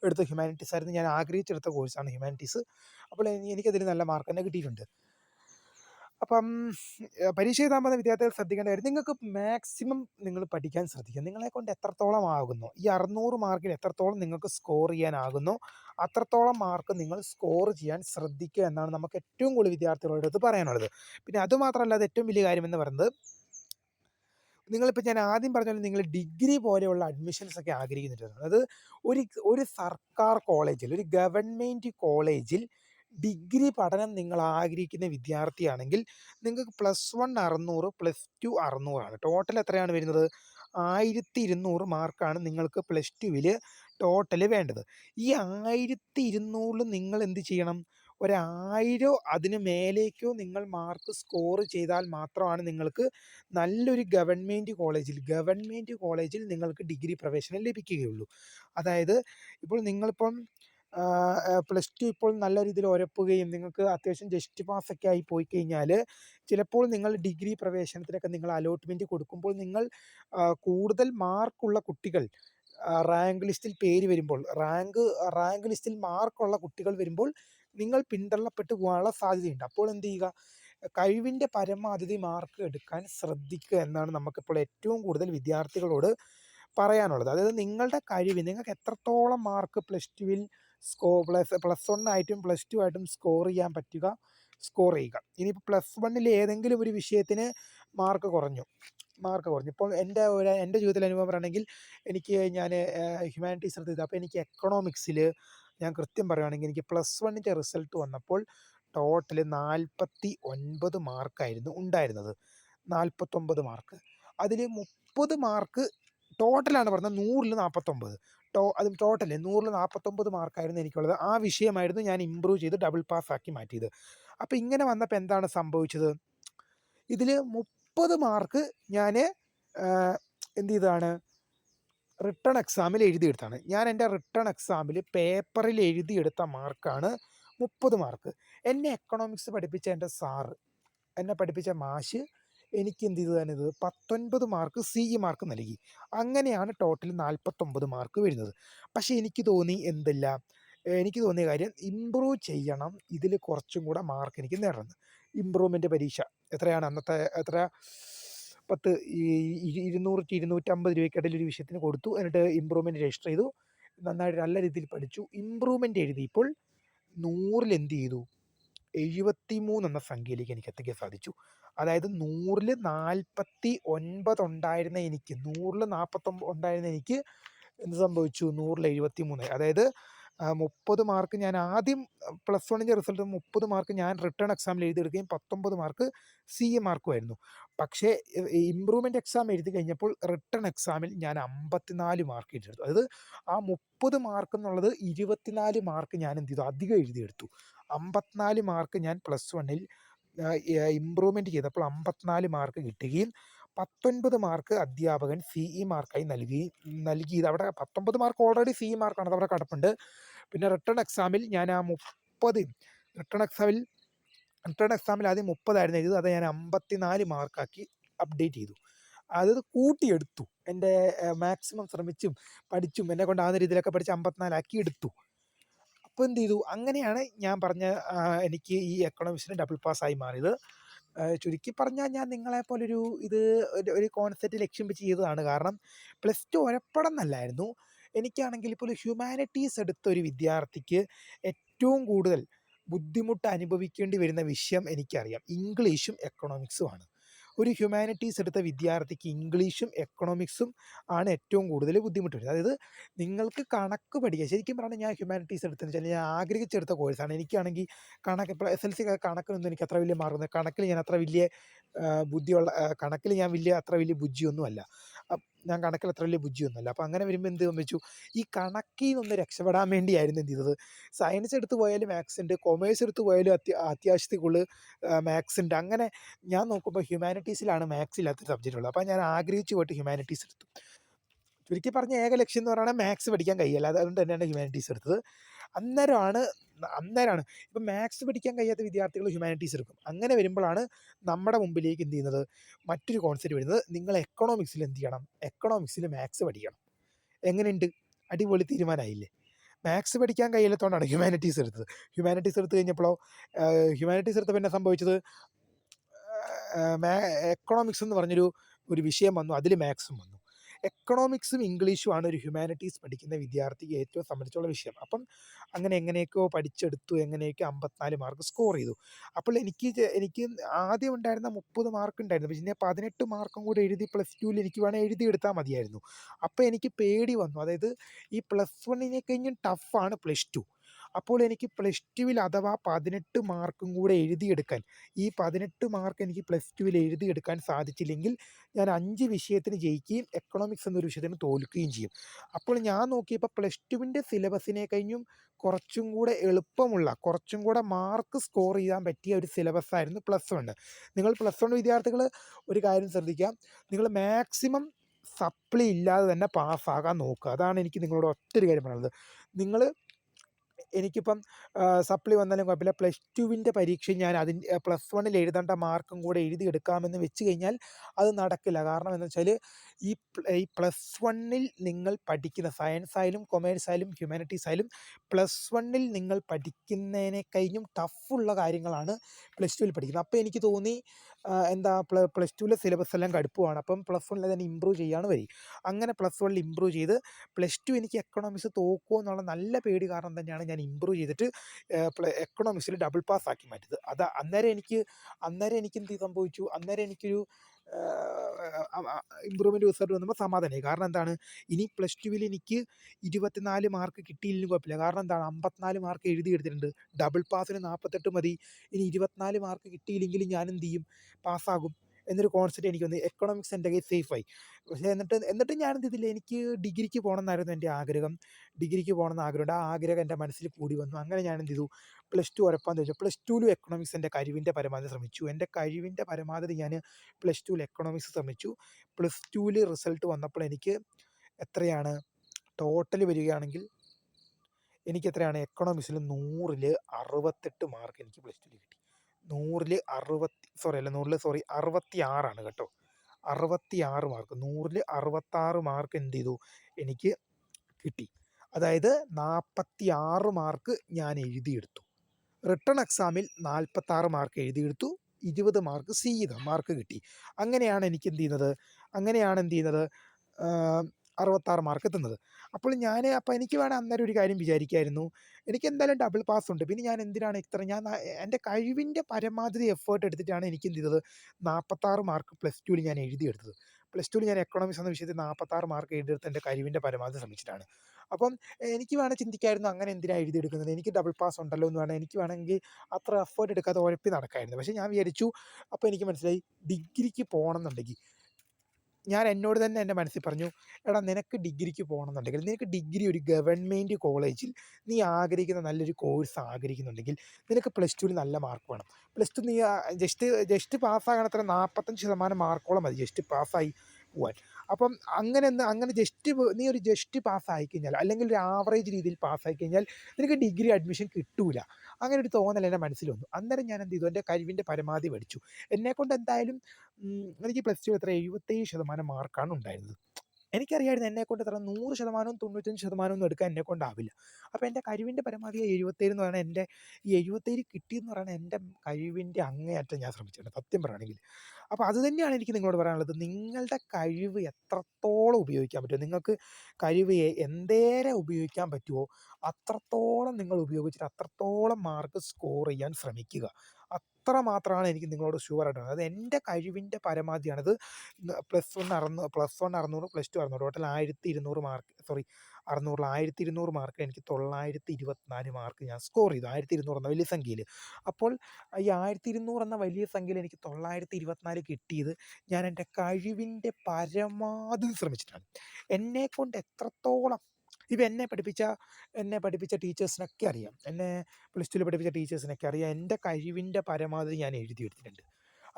എടുത്ത ഹ്യൂമാനിറ്റീസ് ആയിരുന്നു. ഞാൻ ആഗ്രഹിച്ചെടുത്ത കോഴ്സാണ് ഹ്യൂമാനിറ്റീസ് അപ്പോൾ എനിക്കതിന് നല്ല മാർക്ക് തന്നെ കിട്ടിയിട്ടുണ്ട്. അപ്പം പരീക്ഷ എഴുതാൻ പോകുന്ന വിദ്യാർത്ഥികൾ ശ്രദ്ധിക്കേണ്ട കാര്യം നിങ്ങൾക്ക് മാക്സിമം നിങ്ങൾ പഠിക്കാൻ ശ്രദ്ധിക്കുക നിങ്ങളെ കൊണ്ട് എത്രത്തോളം ആകുന്നു? ഈ അറുന്നൂറ് മാർക്കിൽ എത്രത്തോളം നിങ്ങൾക്ക് സ്കോർ ചെയ്യാനാകുന്നു? അത്രത്തോളം മാർക്ക് നിങ്ങൾ സ്കോർ ചെയ്യാൻ ശ്രദ്ധിക്കുക എന്നാണ് നമുക്ക് ഏറ്റവും കൂടുതൽ വിദ്യാർത്ഥികളുടെ അടുത്ത് പറയാനുള്ളത്. പിന്നെ അതുമാത്രമല്ല അത് ഏറ്റവും വലിയ കാര്യം എന്ന് പറയുന്നത് നിങ്ങളിപ്പോൾ ഞാൻ ആദ്യം പറഞ്ഞ പോലെ നിങ്ങൾ ഡിഗ്രി പോലെയുള്ള അഡ്മിഷൻസ് ഒക്കെ ആഗ്രഹിക്കുന്നുണ്ട്. അത് ഒരു ഒരു സർക്കാർ കോളേജിൽ ഒരു ഗവൺമെന്റ് കോളേജിൽ ഡിഗ്രി പഠനം നിങ്ങൾ ആഗ്രഹിക്കുന്ന വിദ്യാർത്ഥിയാണെങ്കിൽ നിങ്ങൾക്ക് പ്ലസ് വൺ അറുന്നൂറ് പ്ലസ് ടു അറുന്നൂറാണ്. ടോട്ടൽ എത്രയാണ് വരുന്നത്? ആയിരത്തി ഇരുന്നൂറ് മാർക്കാണ് നിങ്ങൾക്ക് പ്ലസ് ടുവിൽ ടോട്ടൽ വേണ്ടത്. ഈ ആയിരത്തി ഇരുന്നൂറിൽ നിങ്ങൾ എന്ത് ചെയ്യണം? ഒരായിരോ അതിന് മേലേക്കോ നിങ്ങൾ മാർക്ക് സ്കോർ ചെയ്താൽ മാത്രമാണ് നിങ്ങൾക്ക് നല്ലൊരു ഗവൺമെന്റ് കോളേജിൽ ഗവൺമെന്റ് കോളേജിൽ നിങ്ങൾക്ക് ഡിഗ്രി പ്രവേശനം ലഭിക്കുകയുള്ളൂ. അതായത് ഇപ്പോൾ നിങ്ങളിപ്പം പ്ലസ് ടു ഇപ്പോൾ നല്ല രീതിയിൽ ഉരപ്പുകയും നിങ്ങൾക്ക് അത്യാവശ്യം ജസ്റ്റ് പാസ്സൊക്കെ ആയി പോയി കഴിഞ്ഞാൽ ചിലപ്പോൾ നിങ്ങൾ ഡിഗ്രി പ്രവേശനത്തിനൊക്കെ നിങ്ങൾ അലോട്ട്മെന്റ് കൊടുക്കുമ്പോൾ നിങ്ങൾ കൂടുതൽ മാർക്കുള്ള കുട്ടികൾ റാങ്ക് ലിസ്റ്റിൽ പേര് വരുമ്പോൾ റാങ്ക് റാങ്ക് ലിസ്റ്റിൽ മാർക്കുള്ള കുട്ടികൾ വരുമ്പോൾ നിങ്ങൾ പിന്തള്ളപ്പെട്ട് പോകാനുള്ള സാധ്യതയുണ്ട്. അപ്പോൾ എന്ത് ചെയ്യുക? കഴിവിന്റെ പരമാവധി മാർക്ക് എടുക്കാൻ ശ്രദ്ധിക്കുക എന്നാണ് നമുക്കിപ്പോൾ ഏറ്റവും കൂടുതൽ വിദ്യാർത്ഥികളോട് പറയാനുള്ളത്. അതായത് നിങ്ങളുടെ കഴിവ് നിങ്ങൾക്ക് എത്രത്തോളം മാർക്ക് പ്ലസ് ടുവിൽ സ്കോ പ്ലസ് പ്ലസ് വൺ ആയിട്ടും പ്ലസ് ടു ആയിട്ടും സ്കോർ ചെയ്യാൻ പറ്റുക സ്കോർ ചെയ്യുക. ഇനിയിപ്പോൾ പ്ലസ് വണ്ണിൽ ഏതെങ്കിലും ഒരു വിഷയത്തിന് മാർക്ക് കുറഞ്ഞു മാർക്ക് കുറഞ്ഞു. ഇപ്പോൾ എന്റെ ഒരു എന്റെ ജീവിതത്തിൽ അനുഭവം പറയുകയാണെങ്കിൽ എനിക്ക് ഞാൻ ഹ്യൂമാനിറ്റീസ് എടുത്ത് ചെയ്തു അപ്പോൾ എനിക്ക് എക്കണോമിക്സിൽ ഞാൻ കൃത്യം പറയുകയാണെങ്കിൽ എനിക്ക് പ്ലസ് വണ്ണിന്റെ റിസൾട്ട് വന്നപ്പോൾ ടോട്ടൽ നാൽപ്പത്തി ഒൻപത് മാർക്കായിരുന്നു ഉണ്ടായിരുന്നത്. നാൽപ്പത്തൊമ്പത് മാർക്ക്. അതിൽ മുപ്പത് മാർക്ക് ടോട്ടലാണ് പറഞ്ഞത് നൂറിൽ നാൽപ്പത്തൊമ്പത് ടോ അത് ടോട്ടൽ നൂറിൽ നാൽപ്പത്തൊമ്പത് മാർക്കായിരുന്നു എനിക്കുള്ളത്. ആ വിഷയമായിരുന്നു ഞാൻ ഇമ്പ്രൂവ് ചെയ്ത് ഡബിൾ പാസ്സാക്കി മാറ്റിയത്. അപ്പോൾ ഇങ്ങനെ വന്നപ്പോൾ എന്താണ് സംഭവിച്ചത്? ഇതിൽ മുപ്പത് മാർക്ക് ഞാൻ എന്ത് ചെയ്തതാണ്? റിട്ടേൺ എക്സാമിൽ എഴുതിയെടുത്താണ്. ഞാൻ എന്റെ റിട്ടേൺ എക്സാമിൽ പേപ്പറിൽ എഴുതിയെടുത്ത മാർക്കാണ് മുപ്പത് മാർക്ക്. എന്നെ എക്കണോമിക്സ് പഠിപ്പിച്ച എന്റെ സാറ് എന്നെ പഠിപ്പിച്ച മാഷ് എനിക്ക് എന്ത് ചെയ്തു തന്നത്? പത്തൊൻപത് മാർക്ക് സി ഇ മാർക്ക് നൽകി. അങ്ങനെയാണ് ടോട്ടൽ നാൽപ്പത്തൊമ്പത് മാർക്ക് വരുന്നത്. പക്ഷേ എനിക്ക് തോന്നി എന്തല്ല? എനിക്ക് തോന്നിയ കാര്യം ഇമ്പ്രൂവ് ചെയ്യണം. ഇതിൽ കുറച്ചും കൂടെ മാർക്ക് എനിക്ക് നേടണം. ഇമ്പ്രൂവ്മെന്റ് പരീക്ഷ. എത്രയാണ്? അന്നത്തെ എത്ര? പത്ത് ഇരുന്നൂറ്റി ഇരുന്നൂറ്റമ്പത് രൂപയ്ക്കിടയിൽ ഒരു വിഷയത്തിന് കൊടുത്തു. എന്നിട്ട് ഇമ്പ്രൂവ്മെന്റ് രജിസ്റ്റർ ചെയ്തു. നന്നായിട്ട് നല്ല രീതിയിൽ പഠിച്ചു. ഇമ്പ്രൂവ്മെന്റ് എഴുതിയപ്പോൾ നൂറിൽ എന്ത് ചെയ്തു? എഴുപത്തി മൂന്ന് എന്ന സംഖ്യയിലേക്ക് എനിക്ക് എത്തിക്കാൻ സാധിച്ചു. അതായത് നൂറിൽ നാൽപ്പത്തി ഒൻപത് ഉണ്ടായിരുന്ന എനിക്ക് നൂറിൽ നാൽപ്പത്തൊമ്പത് ഉണ്ടായിരുന്ന എനിക്ക് എന്ത് സംഭവിച്ചു? നൂറിൽ എഴുപത്തി മൂന്ന് അതായത് മുപ്പത് മാർക്ക് ഞാൻ ആദ്യം പ്ലസ് വണ്ണിന്റെ റിസൾട്ട് മുപ്പത് മാർക്ക് ഞാൻ റിട്ടേൺ എക്സാമിൽ എഴുതിയെടുക്കുകയും പത്തൊമ്പത് മാർക്ക് സി എ മാർക്കുമായിരുന്നു പക്ഷേ ഇമ്പ്രൂവ്മെന്റ് എക്സാം എഴുതി കഴിഞ്ഞപ്പോൾ റിട്ടേൺ എക്സാമിൽ ഞാൻ അമ്പത്തിനാല് മാർക്ക് എഴുതിയെടുത്തു അതായത് ആ മുപ്പത് മാർക്ക് എന്നുള്ളത് ഇരുപത്തിനാല് മാർക്ക് ഞാൻ എന്ത് ചെയ്തു? അധികം എഴുതിയെടുത്തു. അമ്പത്തിനാല് മാർക്ക് ഞാൻ പ്ലസ് വണ്ണിൽ ഇമ്പ്രൂവ്മെന്റ് ചെയ്തപ്പോൾ അമ്പത്തിനാല് മാർക്ക് കിട്ടുകയും പത്തൊൻപത് മാർക്ക് അധ്യാപകൻ സി ഇ മാർക്കായി നൽകി നൽകിയത്. അവിടെ പത്തൊമ്പത് മാർക്ക് ഓൾറെഡി സി ഇ മാർക്കാണ് അതവിടെ കടപ്പുണ്ട്. പിന്നെ റിട്ടേൺ എക്സാമിൽ ഞാൻ ആ മുപ്പത് റിട്ടേൺ എക്സാമിൽ റിട്ടേൺ എക്സാമിൽ ആദ്യം മുപ്പതായിരുന്നു എഴുതി അത് ഞാൻ അമ്പത്തിനാല് മാർക്കാക്കി അപ്ഡേറ്റ് ചെയ്തു. അത് കൂട്ടിയെടുത്തു. എന്റെ മാക്സിമം ശ്രമിച്ചും പഠിച്ചും എന്നെ കൊണ്ടാകുന്ന രീതിയിലൊക്കെ പഠിച്ച് അമ്പത്തിനാലാക്കി എടുത്തു. അപ്പോൾ എന്ത് ചെയ്തു അങ്ങനെയാണ് ഞാൻ പറഞ്ഞ എനിക്ക് ഈ എക്കണോമിക്സിന് ഡബിൾ പാസ്സായി മാറിയത്. ചുരുക്കി പറഞ്ഞാൽ ഞാൻ നിങ്ങളെപ്പോലൊരു ഇത് ഒരു കോൺസെപ്റ്റ് ലക്ഷ്യം വെച്ച് ചെയ്തതാണ്. കാരണം പ്ലസ് ടു ഒരപ്പടം എന്നല്ലായിരുന്നു എനിക്കാണെങ്കിൽ ഇപ്പോൾ ഹ്യൂമാനിറ്റീസ് എടുത്ത ഒരു വിദ്യാർത്ഥിക്ക് ഏറ്റവും കൂടുതൽ ബുദ്ധിമുട്ട് അനുഭവിക്കേണ്ടി വരുന്ന വിഷയം എനിക്കറിയാം. ഇംഗ്ലീഷും എക്കണോമിക്സുമാണ് ഒരു ഹ്യൂമാനിറ്റീസ് എടുത്ത വിദ്യാർത്ഥിക്ക് ഇംഗ്ലീഷും എക്കണോമിക്സും ആണ് ഏറ്റവും കൂടുതൽ ബുദ്ധിമുട്ട് വരുന്നത് അതായത് നിങ്ങൾക്ക് കണക്ക് പഠിക്കുക ശരിക്കും പറഞ്ഞാൽ ഞാൻ ഹ്യൂമാനിറ്റീസ് എടുത്തതെന്ന് വെച്ചാൽ ഞാൻ ആഗ്രഹിച്ചെടുത്ത കോഴ്സാണ് എനിക്കാണെങ്കിൽ കണക്ക് ഇപ്പോൾ എസ് എൽ സി കണക്കിനൊന്നും എനിക്ക് അത്ര വലിയ മാറുന്നത് കണക്കിൽ ഞാൻ അത്ര വലിയ ബുദ്ധിയുള്ള കണക്കിൽ ഞാൻ വലിയ അത്ര വലിയ ബുദ്ധിയൊന്നുമല്ല. ഞാൻ കണക്കിൽ അത്ര വലിയ ബുദ്ധിയൊന്നുമല്ല. അപ്പോൾ അങ്ങനെ വരുമ്പോൾ എന്ത് വെച്ചു ഈ കണക്കിൽ നിന്ന് രക്ഷപ്പെടാൻ വേണ്ടിയായിരുന്നു എന്ത് ചെയ്തത്? സയൻസ് എടുത്ത് പോയാലും മാത്സ് ഉണ്ട്. കൊമേഴ്സ് എടുത്ത് പോയാലും അത്യ അത്യാവശ്യത്തിൽ കൂടുതൽ മാത്സ് ഉണ്ട്. അങ്ങനെ ഞാൻ നോക്കുമ്പോൾ ഹ്യൂമാനിറ്റീസിലാണ് മാത്സ് ഇല്ലാത്ത സബ്ജക്റ്റ് ഉള്ളത് അപ്പോൾ ഞാൻ ആഗ്രഹിച്ചു പോയിട്ട് ഹ്യൂമാനിറ്റീസ് എടുത്തു. ചുരുക്കി പറഞ്ഞ ഏക ലക്ഷ്യം എന്ന് പറയുന്നത് മാത്സ് പഠിക്കാൻ കഴിയില്ല. അതുകൊണ്ട് തന്നെയാണ് ഹ്യൂമാനിറ്റീസ് എടുത്തത്. അന്നേരമാണ് അന്നേരമാണ് ഇപ്പം മാത്സ് പഠിക്കാൻ കഴിയാത്ത വിദ്യാർത്ഥികൾ ഹ്യൂമാനിറ്റീസ് എടുക്കും. അങ്ങനെ വരുമ്പോഴാണ് നമ്മുടെ മുമ്പിലേക്ക് എന്ത് ചെയ്യുന്നത്? മറ്റൊരു കോൺസെപ്റ്റ് വരുന്നത്. നിങ്ങൾ എക്കണോമിക്സിൽ എന്ത് ചെയ്യണം? എക്കണോമിക്സിൽ മാത്സ് പഠിക്കണം. എങ്ങനെയുണ്ട്? അടിപൊളി തീരുമാനമായില്ലേ? മാത്സ് പഠിക്കാൻ കഴിയില്ലാത്തതുകൊണ്ടാണ് ഹ്യൂമാനിറ്റീസ് എടുത്തത്. ഹ്യൂമാനിറ്റീസ് എടുത്തു കഴിഞ്ഞപ്പോഴോ ഹ്യൂമാനിറ്റീസ് എടുത്തപ്പോൾ പിന്നെ സംഭവിച്ചത്? എക്കണോമിക്സ് എന്ന് പറഞ്ഞൊരു ഒരു വിഷയം വന്നു. അതിൽ മാത്സും വന്നു. എക്കണോമിക്സും ഇംഗ്ലീഷും ആണ് ഒരു ഹ്യൂമാനിറ്റീസ് പഠിക്കുന്ന വിദ്യാർത്ഥിക്ക് ഏറ്റവും സംബന്ധിച്ചുള്ള വിഷയം. അപ്പം അങ്ങനെ എങ്ങനെയൊക്കെയോ പഠിച്ചെടുത്തു എങ്ങനെയൊക്കെ അമ്പത്തിനാല് മാർക്ക് സ്കോർ ചെയ്തു. അപ്പോൾ എനിക്ക് എനിക്ക് ആദ്യം ഉണ്ടായിരുന്ന മുപ്പത് മാർക്ക് ഉണ്ടായിരുന്നു. പിന്നെ പതിനെട്ട് മാർക്കും കൂടെ എഴുതി പ്ലസ് ടുവിൽ എനിക്ക് വേണേൽ എഴുതി എടുത്താൽ മതിയായിരുന്നു. അപ്പോൾ എനിക്ക് പേടി വന്നു. അതായത് ഈ പ്ലസ് വണ്ണിനെ കഴിഞ്ഞും ടഫാണ് പ്ലസ് ടു അപ്പോൾ എനിക്ക് പ്ലസ് ടുവിൽ അഥവാ പതിനെട്ട് മാർക്കും കൂടെ എഴുതിയെടുക്കാൻ ഈ പതിനെട്ട് മാർക്ക് എനിക്ക് പ്ലസ് ടുവിൽ എഴുതിയെടുക്കാൻ സാധിച്ചില്ലെങ്കിൽ ഞാൻ അഞ്ച് വിഷയത്തിന് ജയിക്കുകയും എക്കണോമിക്സ് എന്നൊരു വിഷയത്തിന് തോൽക്കുകയും ചെയ്യും. അപ്പോൾ ഞാൻ നോക്കിയപ്പോൾ പ്ലസ് ടുവിന്റെ സിലബസിനെ കഴിഞ്ഞും കുറച്ചും കൂടെ എളുപ്പമുള്ള കുറച്ചും കൂടെ മാർക്ക് സ്കോർ ചെയ്യാൻ പറ്റിയ ഒരു സിലബസ് ആയിരുന്നു പ്ലസ് വൺ നിങ്ങൾ പ്ലസ് വൺ വിദ്യാർത്ഥികൾ ഒരു കാര്യം ശ്രദ്ധിക്കാം. നിങ്ങൾ മാക്സിമം സപ്ലി ഇല്ലാതെ തന്നെ പാസ്സാകാൻ നോക്കുക. അതാണ് എനിക്ക് നിങ്ങളോട് ഒറ്റ ഒരു കാര്യം പറയുന്നത് നിങ്ങൾ എനിക്കിപ്പം സപ്ലി വന്നാലും കുഴപ്പമില്ല. പ്ലസ് ടുവിന്റെ പരീക്ഷ ഞാൻ അതിന് പ്ലസ് വണ്ണിൽ എഴുതേണ്ട മാർക്കും കൂടെ എഴുതിയെടുക്കാമെന്ന് വെച്ച് കഴിഞ്ഞാൽ അത് നടക്കില്ല. കാരണം എന്ന് വെച്ചാൽ ഈ ഈ പ്ലസ് വണ്ണിൽ നിങ്ങൾ പഠിക്കുന്ന സയൻസ് ആയാലും കൊമേഴ്സ് ആയാലും ഹ്യൂമാനിറ്റീസ് ആയാലും പ്ലസ് വണ്ണിൽ നിങ്ങൾ പഠിക്കുന്നതിനെ കഴിഞ്ഞും ടഫുള്ള കാര്യങ്ങളാണ് പ്ലസ് ടുവിൽ പഠിക്കുന്നത്. അപ്പോൾ എനിക്ക് തോന്നി എന്താ പ്ല പ്ലസ് ടുവിലെ സിലബസ് എല്ലാം കടുപ്പമാണ്. അപ്പം പ്ലസ് വണ്ണിൽ തന്നെ ഇമ്പ്രൂവ് ചെയ്യാണ് വരി. അങ്ങനെ പ്ലസ് വണ്ണിൽ ഇമ്പ്രൂവ് ചെയ്ത് പ്ലസ് ടു എനിക്ക് എക്കണോമിക്സ് തോക്കുമോ എന്നുള്ള നല്ല പേടി കാരണം തന്നെയാണ് ഞാൻ ഇമ്പ്രൂവ് ചെയ്തിട്ട് എക്കണോമിക്സിൽ ഡബിൾ പാസ് ആക്കി മാറ്റിയത്. അത് അന്നേരം എനിക്ക് അന്നേരം എനിക്ക് എന്ത് സംഭവിച്ചു? അന്നേരം എനിക്കൊരു ഇമ്പ്രൂവ്മെന്റ് റിസൾട്ട് വന്നപ്പോൾ സമാധാനമായി കാരണം എന്താണ്? ഇനി പ്ലസ് ടുവിൽ എനിക്ക് ഇരുപത്തിനാല് മാർക്ക് കിട്ടിയില്ലെങ്കിലും കുഴപ്പമില്ല. കാരണം എന്താണ്? അമ്പത്തിനാല് മാർക്ക് എഴുതി എടുത്തിട്ടുണ്ട്. ഡബിൾ പാസിന് നാൽപ്പത്തെട്ട് മതി. ഇനി ഇരുപത്തിനാല് മാർക്ക് കിട്ടിയില്ലെങ്കിൽ ഞാൻ എന്ത് ചെയ്യും പാസ്സാകും എന്നൊരു കോൺസെപ്റ്റ് എനിക്ക് വന്നു. എക്കണോമിക്സ് എന്റെ കയ്യിൽ സേഫായി പക്ഷേ എന്നിട്ട് എന്നിട്ട് ഞാൻ എന്ത് ചെയ്തില്ല? എനിക്ക് ഡിഗ്രിക്ക് പോകണം എന്നായിരുന്നു എന്റെ ആഗ്രഹം. ഡിഗ്രിക്ക് പോകണം എന്ന് ആഗ്രഹമുണ്ട്. ആ ആഗ്രഹം എന്റെ മനസ്സിൽ കൂടി വന്നു. അങ്ങനെ ഞാൻ എന്ത് ചെയ്തു? പ്ലസ് ടു ഉറപ്പാന്ന് ചോദിച്ചു. പ്ലസ് ടുവിലും എക്കണോമിക്സ് എന്റെ കഴിവിന്റെ പരമാവധി ശ്രമിച്ചു. എന്റെ കഴിവിന്റെ പരമാവധി ഞാൻ പ്ലസ് ടുവിൽ എക്കണോമിക്സ് ശ്രമിച്ചു. പ്ലസ് ടുവിൽ റിസൾട്ട് വന്നപ്പോൾ എനിക്ക് എത്രയാണ്? ടോട്ടൽ വരികയാണെങ്കിൽ എനിക്ക് എത്രയാണ്? എക്കണോമിക്സിൽ നൂറിൽ അറുപത്തെട്ട് മാർക്ക് എനിക്ക് പ്ലസ് ടുവിൽ കിട്ടി. നൂറിൽ അറുപത്തി സോറി അല്ല നൂറിൽ സോറി അറുപത്തി ആറാണ് കേട്ടോ. അറുപത്തി ആറ് മാർക്ക്. നൂറിൽ അറുപത്താറ് മാർക്ക് എന്ത് ചെയ്തു? എനിക്ക് കിട്ടി. അതായത് നാൽപ്പത്തി ആറ് മാർക്ക് ഞാൻ എഴുതിയെടുത്തു. റിട്ടേൺ എക്സാമിൽ നാൽപ്പത്താറ് മാർക്ക് എഴുതിയെടുത്തു. ഇരുപത് മാർക്ക് സി ചെയ്ത. മാർക്ക് കിട്ടി. അങ്ങനെയാണ് എനിക്ക് എന്ത് ചെയ്യുന്നത്? അങ്ങനെയാണ് എന്ത് ചെയ്യുന്നത്? അറുപത്താറ് മാർക്ക് എത്തുന്നത്. അപ്പോൾ ഞാൻ അപ്പോൾ എനിക്ക് വേണേൽ അന്നേരം ഒരു കാര്യം വിചാരിക്കായിരുന്നു. എനിക്ക് എന്തായാലും ഡബിൾ പാസ് ഉണ്ട്. പിന്നെ ഞാൻ എന്തിനാണ് ഇത്ര ഞാൻ എന്റെ കഴിവിന്റെ പരമാവധി എഫേർട്ട് എടുത്തിട്ടാണ് എനിക്ക് എന്ത് ചെയ്തത്? നാൽപ്പത്താറ് മാർക്ക് പ്ലസ് ടുവിൽ ഞാൻ എഴുതിയെടുത്തത്. പ്ലസ് ടുവിൽ ഞാൻ എക്കണോമിക്സ് എന്ന വിഷയത്തിൽ നാൽപ്പത്താറ് മാർക്ക് എഴുതിയെടുത്ത് എന്റെ കഴിവിന്റെ പരമാവധി ശ്രമിച്ചിട്ടാണ്. അപ്പം എനിക്ക് വേണേൽ ചിന്തിക്കായിരുന്നു അങ്ങനെ എന്തിനാണ് എഴുതിയെടുക്കുന്നത്? എനിക്ക് ഡബിൾ പാസ് ഉണ്ടല്ലോ എന്ന് വേണം എനിക്ക് വേണമെങ്കിൽ അത്ര എഫേർട്ട് എടുക്കാതെ ഉഴപ്പി നടക്കായിരുന്നു. പക്ഷേ ഞാൻ വിചാരിച്ചു. അപ്പോൾ എനിക്ക് മനസ്സിലായി. ഡിഗ്രിക്ക് പോകണം എന്നുണ്ടെങ്കിൽ ഞാൻ എന്നോട് തന്നെ എന്റെ മനസ്സിൽ പറഞ്ഞു എടാ നിനക്ക് ഡിഗ്രിക്ക് പോകണമെന്നുണ്ടെങ്കിൽ നിനക്ക് ഡിഗ്രി ഒരു ഗവൺമെന്റ് കോളേജിൽ നീ ആഗ്രഹിക്കുന്ന നല്ലൊരു കോഴ്സ് ആഗ്രഹിക്കുന്നുണ്ടെങ്കിൽ നിനക്ക് പ്ലസ് ടുവിൽ നല്ല മാർക്ക് വേണം. പ്ലസ് ടു നീ ജസ്റ്റ് ജസ്റ്റ് പാസ്സാകണത്ര നാൽപ്പത്തഞ്ച് ശതമാനം മാർക്കോളം മതി ജസ്റ്റ് പാസ്സായി പോവാൻ. അപ്പം അങ്ങനെ അങ്ങനെ ജസ്റ്റ് നീ ഒരു ജസ്റ്റ് പാസ്സായി കഴിഞ്ഞാൽ അല്ലെങ്കിൽ ഒരു ആവറേജ് രീതിയിൽ പാസ്സായി കഴിഞ്ഞാൽ നിനക്ക് ഡിഗ്രി അഡ്മിഷൻ കിട്ടൂല. അങ്ങനെ ഒരു തോന്നൽ എന്റെ മനസ്സിൽ വന്നു. അന്നേരം ഞാൻ എന്ത് ചെയ്തു? എന്റെ കഴിവിന്റെ പരമാവധി പഠിച്ചു. എന്നെക്കൊണ്ട് എന്തായാലും എനിക്ക് പ്ലസ് ടു എത്ര? എഴുപത്തേഴ് ശതമാനം മാർക്കാണ് ഉണ്ടായിരുന്നത്. എനിക്കറിയായിരുന്നു എന്നെക്കൊണ്ട് എത്ര? നൂറ് ശതമാനവും തൊണ്ണൂറ്റഞ്ച് ശതമാനവും ഒന്നും എടുക്കാൻ എന്നെക്കൊണ്ടാവില്ല. അപ്പോൾ എന്റെ കഴിവിന്റെ പരമാവധി എഴുപത്തേഴ് എന്ന് പറയുന്നത് എന്റെ ഈ എഴുപത്തേഴ് കിട്ടിയെന്ന് പറയുന്നത് എന്റെ കഴിവിന്റെ അങ്ങേയറ്റം ഞാൻ ശ്രമിച്ചിട്ടുണ്ട്. സത്യം പറയുകയാണെങ്കിൽ. അപ്പോൾ അത് തന്നെയാണ് എനിക്ക് നിങ്ങളോട് പറയാനുള്ളത്. നിങ്ങളുടെ കഴിവ് എത്രത്തോളം ഉപയോഗിക്കാൻ പറ്റുമോ? നിങ്ങൾക്ക് കഴിവ് എന്തേരെ ഉപയോഗിക്കാൻ പറ്റുമോ അത്രത്തോളം നിങ്ങൾ ഉപയോഗിച്ചിട്ട് അത്രത്തോളം മാർക്ക് സ്കോർ ചെയ്യാൻ ശ്രമിക്കുക. അത്ര മാത്രമാണ് എനിക്ക് നിങ്ങളോട് ഷുവറായിട്ട് അത് എന്റെ കഴിവിന്റെ പരമാവധിയാണിത് പ്ലസ് വൺ അറുന്നൂറ് പ്ലസ് വൺ അറുന്നൂറ് പ്ലസ് ടു അറുന്നൂറ്. ടോട്ടൽ ആയിരത്തി ഇരുന്നൂറ് മാർക്ക് സോറി അറുന്നൂറിൽ ആയിരത്തി ഇരുന്നൂറ് മാർക്ക് എനിക്ക് തൊള്ളായിരത്തി ഇരുപത്തിനാല് മാർക്ക് ഞാൻ സ്കോർ ചെയ്തു. ആയിരത്തി ഇരുന്നൂറ് എന്ന വലിയ സംഖ്യയിൽ അപ്പോൾ ഈ ആയിരത്തി ഇരുന്നൂറ് എന്ന വലിയ സംഖ്യയിൽ എനിക്ക് തൊള്ളായിരത്തി ഇരുപത്തിനാല് കിട്ടിയത് ഞാൻ എന്റെ കഴിവിന്റെ പരമാവധി ശ്രമിച്ചിട്ടാണ്. എന്നെ കൊണ്ട് എത്രത്തോളം ഇപ്പം എന്നെ പഠിപ്പിച്ച എന്നെ പഠിപ്പിച്ച ടീച്ചേഴ്സിനൊക്കെ അറിയാം. എന്നെ പ്ലസ് ടുവിൽ പഠിപ്പിച്ച ടീച്ചേഴ്സിനൊക്കെ അറിയാം. എന്റെ കഴിവിന്റെ പരമാവധി ഞാൻ എഴുതിയെടുത്തിട്ടുണ്ട്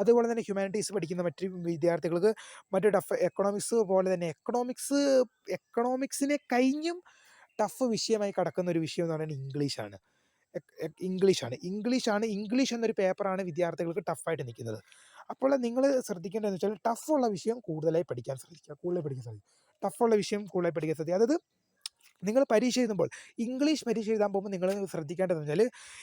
അതുപോലെ തന്നെ ഹ്യൂമാനിറ്റീസ് പഠിക്കുന്ന മറ്റ് വിദ്യാർത്ഥികൾക്ക് മറ്റു ടഫ് എക്കണോമിക്സ് പോലെ തന്നെ എക്കണോമിക്സ് എക്കണോമിക്സിനെ കഴിഞ്ഞും ടഫ് വിഷയമായി കിടക്കുന്ന ഒരു വിഷയം എന്ന് പറയുന്നത് ഇംഗ്ലീഷാണ് ഇംഗ്ലീഷാണ് ഇംഗ്ലീഷാണ് ഇംഗ്ലീഷ് എന്നൊരു പേപ്പറാണ് വിദ്യാർത്ഥികൾക്ക് ടഫായിട്ട് നിൽക്കുന്നത്. അപ്പോൾ നിങ്ങൾ ശ്രദ്ധിക്കേണ്ടതെന്ന് വെച്ചാൽ ടഫുള്ള വിഷയം കൂടുതലായി പഠിക്കാൻ ശ്രദ്ധിക്കുക. കൂടുതലായി പഠിക്കാൻ ശ്രദ്ധിക്കുക. ടഫുള്ള വിഷയം കൂടുതലായി പഠിക്കാൻ ശ്രദ്ധിക്കുക. അതായത് നിങ്ങൾ പരീക്ഷ എഴുതുമ്പോൾ ഇംഗ്ലീഷ് പരീക്ഷ എഴുതാൻ പോകുമ്പോൾ നിങ്ങൾ ശ്രദ്ധിക്കേണ്ടതെന്ന് വെച്ചാൽ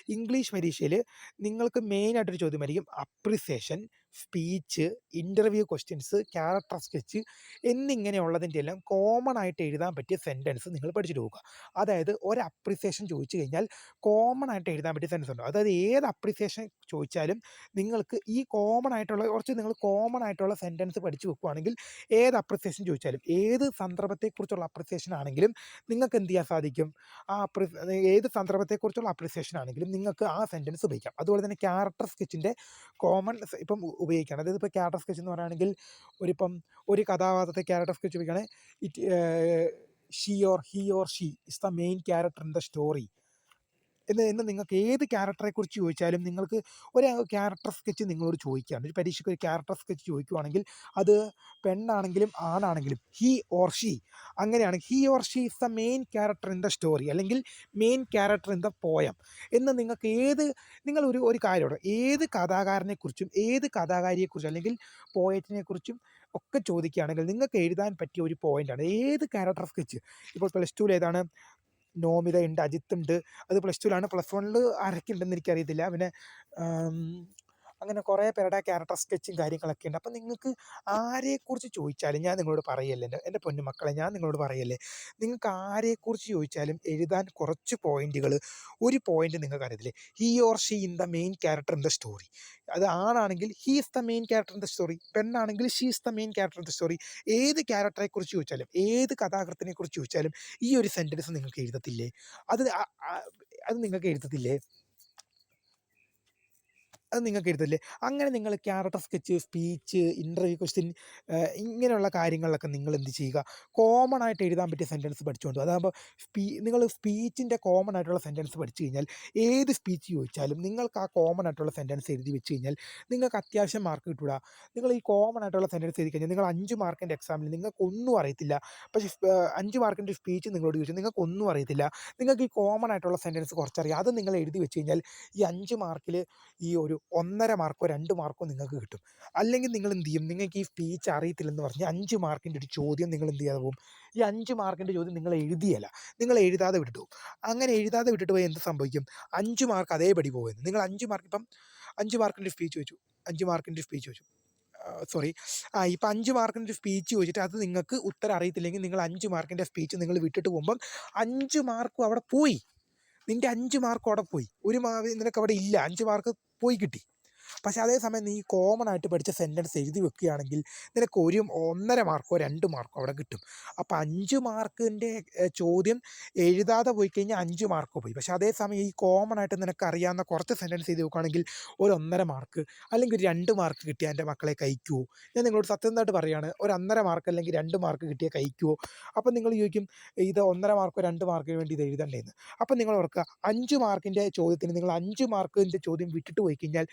ഇംഗ്ലീഷ് പരീക്ഷയിൽ നിങ്ങൾക്ക് മെയിനായിട്ടൊരു ചോദ്യമായിരിക്കും appreciation speech interview questions character sketch എന്നിങ്ങനെയുള്ളതിന്റെ എല്ലാം കോമൺ ആയിട്ട് എഴുതാൻ പറ്റിയ സെന്റൻസ് നിങ്ങൾ പഠിച്ചിട്ട് പോകുക അതായത് ഒരു അപ്രിസിയേഷൻ ചോദിച്ചു കഴിഞ്ഞാൽ കോമൺ ആയിട്ട് എഴുതാൻ പറ്റിയ സെന്റൻസ് ഉണ്ടോ? അതായത് ഏത് അപ്രിസിയേഷൻ ചോദിച്ചാലും നിങ്ങൾക്ക് ഈ കോമൺ ആയിട്ടുള്ള കുറച്ച് നിങ്ങൾ കോമൺ ആയിട്ടുള്ള സെന്റൻസ് പഠിച്ചു വെക്കുകയാണെങ്കിൽ ഏത് അപ്രിസിയേഷൻ ചോദിച്ചാലും ഏത് സന്ദർഭത്തെക്കുറിച്ചുള്ള അപ്രിസിയേഷൻ ആണെങ്കിലും നിങ്ങൾക്ക് എന്ത് ചെയ്യാൻ സാധിക്കും? ആ അപ്രി ഏത് സന്ദർഭത്തെക്കുറിച്ചുള്ള അപ്രിസിയേഷൻ ആണെങ്കിലും നിങ്ങൾക്ക് ആ സെന്റൻസ് ഉപയോഗിക്കാം. അതുപോലെ തന്നെ ക്യാരക്ടർ സ്കെച്ചിന്റെ കോമൺ ഇപ്പം ഉപയോഗിക്കുകയാണ് അതായത് ഇപ്പോൾ ക്യാരക്ടർ സ്കെച്ച് എന്ന് പറയുകയാണെങ്കിൽ ഒരിപ്പം ഒരു കഥാപാത്രത്തെ ക്യാരക്ടർ സ്കെച്ച് ഉപയോഗിക്കുകയാണെങ്കിൽ it she or he or she is the main character in the story. എന്ന് എന്ന് നിങ്ങൾക്ക് ഏത് ക്യാരക്ടറെ കുറിച്ച് ചോദിച്ചാലും നിങ്ങൾക്ക് ഒരു ക്യാരക്ടർ സ്കെച്ച് നിങ്ങളോട് ചോദിക്കുകയാണ് ഒരു പരീക്ഷയ്ക്ക് ഒരു ക്യാരക്ടർ സ്കെച്ച് ചോദിക്കുകയാണെങ്കിൽ അത് പെണ്ണാണെങ്കിലും ആണാണെങ്കിലും ഹി ഓർ ഷീ അങ്ങനെയാണ്. He or she is the main character in the story അല്ലെങ്കിൽ main character in the poem എന്ന് നിങ്ങൾക്ക് ഏത് നിങ്ങൾ ഒരു ഒരു കാര്യമാണ് ഏത് കഥാകാരനെക്കുറിച്ചും ഏത് കഥാകാരിയെക്കുറിച്ചും അല്ലെങ്കിൽ പോയറ്റിനെക്കുറിച്ചും ഒക്കെ ചോദിക്കുകയാണെങ്കിൽ നിങ്ങൾക്ക് എഴുതാൻ പറ്റിയ ഒരു പോയിന്റാണ് ഏത് ക്യാരക്ടർ സ്കെച്ച് ഇപ്പോൾ പ്ലസ് ടുവിൽ ഏതാണ്? നോമിത ഉണ്ട് അജിത്ത് ഉണ്ട്. അത് പ്ലസ് ടുവിലാണ് പ്ലസ് വണ്ണിൽ ആരൊക്കെ ഉണ്ടെന്ന് എനിക്കറിയത്തില്ല. പിന്നെ അങ്ങനെ കുറേ പേരുടെ ക്യാരക്ടർ സ്കെച്ചും കാര്യങ്ങളൊക്കെ ഉണ്ട്. അപ്പം നിങ്ങൾക്ക് ആരെക്കുറിച്ച് ചോദിച്ചാലും ഞാൻ നിങ്ങളോട് പറയല്ലേ എന്റെ എന്റെ മക്കളെ ഞാൻ നിങ്ങളോട് പറയല്ലേ നിങ്ങൾക്ക് ആരെക്കുറിച്ച് ചോദിച്ചാലും എഴുതാൻ കുറച്ച് പോയിന്റുകൾ ഒരു പോയിന്റ് നിങ്ങൾക്ക് അറിയത്തില്ലേ? He or she in the main character in the story അത് ആണാണെങ്കിൽ he is the main character in the story പെണ്ണാണെങ്കിൽ she is the main character in the story ഏത് ക്യാരക്ടറെ കുറിച്ച് ചോദിച്ചാലും ഏത് കഥാകൃത്തിനെ കുറിച്ച് ചോദിച്ചാലും ഈ ഒരു സെന്റൻസ് നിങ്ങൾക്ക് എഴുതത്തില്ലേ? അത് അത് നിങ്ങൾക്ക് എഴുതത്തില്ലേ? അത് നിങ്ങൾക്ക് എഴുതല്ലേ? അങ്ങനെ നിങ്ങൾ character sketch speech interview question ഇങ്ങനെയുള്ള കാര്യങ്ങളിലൊക്കെ നിങ്ങൾ എന്ത് ചെയ്യുക? കോമൺ ആയിട്ട് എഴുതാൻ പറ്റിയ സെന്റൻസ് പഠിച്ചുകൊണ്ട് അതാകുമ്പോൾ സ്പീ നിങ്ങൾ സ്പീച്ചിന്റെ കോമൺ ആയിട്ടുള്ള സെന്റൻസ് പഠിച്ചു കഴിഞ്ഞാൽ ഏത് സ്പീച്ച് ചോദിച്ചാലും നിങ്ങൾക്ക് ആ കോമൺ ആയിട്ടുള്ള സെന്റൻസ് എഴുതി വെച്ച് കഴിഞ്ഞാൽ നിങ്ങൾക്ക് അത്യാവശ്യം മാർക്ക് കിട്ടൂല നിങ്ങൾ ഈ കോമൺ ആയിട്ടുള്ള സെന്റൻസ് എഴുതി കഴിഞ്ഞാൽ നിങ്ങൾ അഞ്ച് മാർക്കിന്റെ എക്സാമിൽ നിങ്ങൾക്ക് ഒന്നും അറിയത്തില്ല. പക്ഷേ അഞ്ച് മാർക്കിന്റെ സ്പീച്ച് നിങ്ങളോട് ചോദിച്ചാൽ നിങ്ങൾക്ക് ഒന്നും അറിയത്തില്ല. നിങ്ങൾക്ക് ഈ കോമൺ ആയിട്ടുള്ള സെന്റൻസ് കുറച്ചറിയാം. അത് നിങ്ങൾ എഴുതി വെച്ച് കഴിഞ്ഞാൽ ഈ അഞ്ച് മാർക്കിൽ ഈ ഒരു ഒന്നര മാർക്കോ രണ്ട് മാർക്കോ നിങ്ങൾക്ക് കിട്ടും. അല്ലെങ്കിൽ നിങ്ങൾ എന്ത് ചെയ്യും? നിങ്ങൾക്ക് ഈ സ്പീച്ച് അറിയത്തില്ലെന്ന് പറഞ്ഞ് അഞ്ച് മാർക്കിന്റെ ഒരു ചോദ്യം നിങ്ങൾ എന്ത് ചെയ്യാതെ പോകും. ഈ അഞ്ച് മാർക്കിന്റെ ചോദ്യം നിങ്ങൾ എഴുതിയല്ല. നിങ്ങൾ എഴുതാതെ വിട്ടിട്ട് അങ്ങനെ എഴുതാതെ വിട്ടിട്ട് പോയി എന്ത് സംഭവിക്കും? അഞ്ച് മാർക്ക് അതേപടി പോകുന്നത് നിങ്ങൾ അഞ്ച് മാർക്ക് ഇപ്പം അഞ്ച് മാർക്കിന്റെ സ്പീച്ച് വെച്ചു അഞ്ച് മാർക്കിന്റെ സ്പീച്ച് വെച്ചു സോറി ആ ഇപ്പം അഞ്ച് മാർക്കിന്റെ സ്പീച്ച് ചോദിച്ചിട്ട് അത് നിങ്ങൾക്ക് ഉത്തരം അറിയത്തില്ലെങ്കിൽ നിങ്ങൾ അഞ്ച് മാർക്കിന്റെ സ്പീച്ച് നിങ്ങൾ വിട്ടിട്ട് പോകുമ്പം അഞ്ച് മാർക്കും അവിടെ പോയി. നിന്റെ അഞ്ച് മാർക്ക് അവിടെ പോയി. ഒരു മാ നിനക്ക് അവിടെ ഇല്ല. അഞ്ച് മാർക്ക് പോയി കിട്ടി. പക്ഷേ അതേസമയം നീ കോമൺ ആയിട്ട് പഠിച്ച സെന്റൻസ് എഴുതി വെക്കുകയാണെങ്കിൽ നിനക്ക് ഒരു ഒന്നര മാർക്കോ രണ്ട് മാർക്കോ അവിടെ കിട്ടും. അപ്പോൾ അഞ്ച് മാർക്കിന്റെ ചോദ്യം എഴുതാതെ പോയി കഴിഞ്ഞാൽ അഞ്ച് മാർക്കോ പോയി. പക്ഷേ അതേസമയം ഈ കോമൺ ആയിട്ട് നിനക്ക് അറിയാവുന്ന കുറച്ച് സെന്റൻസ് എഴുതി വെക്കുകയാണെങ്കിൽ ഒരു ഒന്നര മാർക്ക് അല്ലെങ്കിൽ ഒരു രണ്ട് മാർക്ക് കിട്ടിയാൽ എന്റെ മക്കളെ കഴിക്കുമോ ഞാൻ നിങ്ങളോട് സത്യമായിട്ട് പറയുകയാണ് ഒരു ഒന്നര മാർക്ക് അല്ലെങ്കിൽ രണ്ട് മാർക്ക് കിട്ടിയാൽ കഴിക്കുമോ അപ്പം നിങ്ങൾ ചോദിക്കും ഇത് ഒന്നര മാർക്കോ രണ്ട് മാർക്കിന് വേണ്ടി ഇത് എഴുതണ്ടേന്ന്. അപ്പം നിങ്ങൾ ഓർക്കുക അഞ്ച് മാർക്കിന്റെ ചോദ്യത്തിന് നിങ്ങൾ അഞ്ച് മാർക്കിന്റെ ചോദ്യം വിട്ടിട്ട് പോയി കഴിഞ്ഞാൽ